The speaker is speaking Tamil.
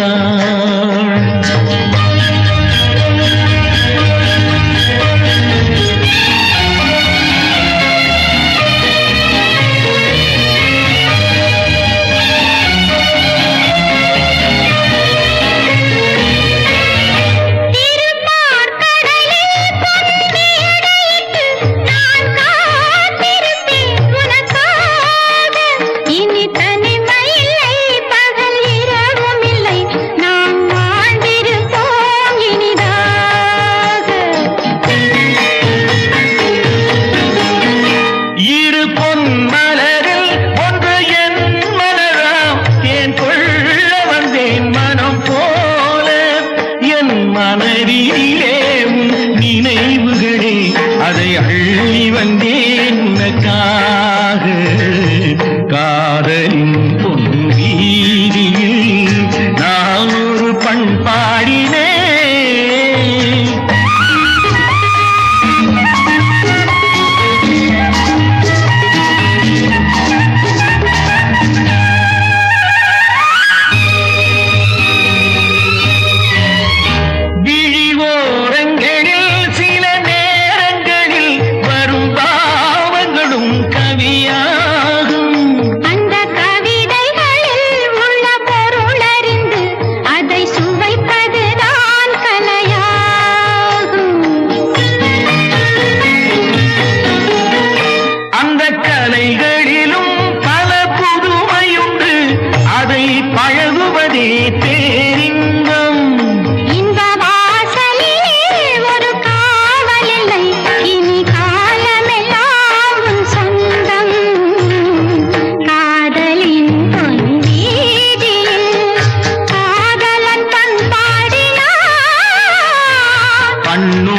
தான் কার பழகுவதே பேரிங்கம். இந்த வாசலிலே ஒரு காவலில்லை. இனி காலமெல்லாம் உன் சொந்தம். காதலின் பொன்வீதியில் காதலன் பண்பாடினா கண்ணு